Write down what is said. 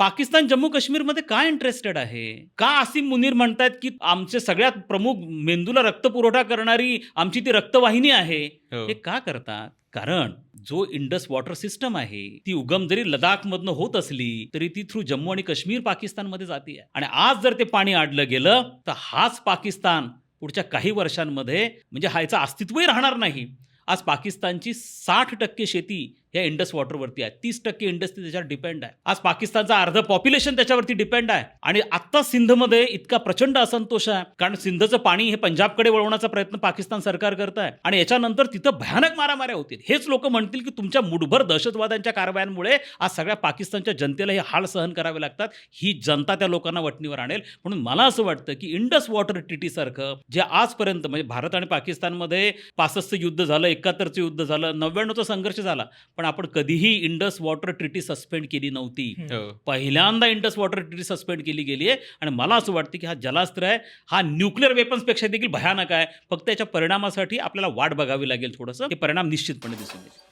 पाकिस्तान जम्मू काश्मीरमध्ये का इंटरेस्टेड आहे? का आसिम मुनीर म्हणतायत की आमचे सगळ्यात प्रमुख मेंदूला रक्त पुरवठा करणारी आमची ती रक्तवाहिनी आहे? हो. हे का करतात? कारण जो इंडस वॉटर सिस्टम आहे ती उगम जरी लडाखमधनं होत असली तरी ती थ्रू जम्मू आणि काश्मीर पाकिस्तानमध्ये जाते. आणि आज जर ते पाणी आडलं गेलं तर हाच पाकिस्तान पुढच्या काही वर्षांमध्ये म्हणजे हायचं अस्तित्वही राहणार नाही. आज पाकिस्तानची साठ टक्के शेती हे इंडस वॉटरवरती आहे. तीस टक्के इंडस्ट्री त्याच्यावर डिपेंड आहे. आज पाकिस्तानचा अर्ध पॉप्युलेशन त्याच्यावरती डिपेंड आहे. आणि आत्ता सिंधमध्ये इतका प्रचंड असंतोष आहे. कारण सिंधचं पाणी हे पंजाबकडे वळवण्याचा प्रयत्न पाकिस्तान सरकार करत आहे. आणि याच्यानंतर तिथं भयानक मारामाऱ्या होतील. हेच लोक म्हणतील की तुमच्या मुठभर दहशतवाद्यांच्या कारवायांमुळे आज सगळ्या पाकिस्तानच्या जनतेला हे हाल सहन करावे लागतात. ही जनता त्या लोकांना वटणीवर आणेल. म्हणून मला असं वाटतं की इंडस वॉटर टीटी सारखं जे आजपर्यंत म्हणजे भारत आणि पाकिस्तानमध्ये पासष्टचं युद्ध झालं एकाहत्तरचं युद्ध झालं नव्याण्णवचा संघर्ष झाला. पण आपण कधीही इंडस वॉटर ट्रिटी सस्पेंड केली नव्हती. हो. पहिल्यांदा इंडस वॉटर ट्रिटी सस्पेंड केली गेली आहे आणि मला असं वाटतं की हा जलास्त्र आहे हा न्यूक्लिअर वेपन्सपेक्षा देखील भयानक आहे. फक्त याच्या परिणामासाठी आपल्याला वाट बघावी लागेल थोडंसं. हे परिणाम निश्चितपणे दिसून येईल.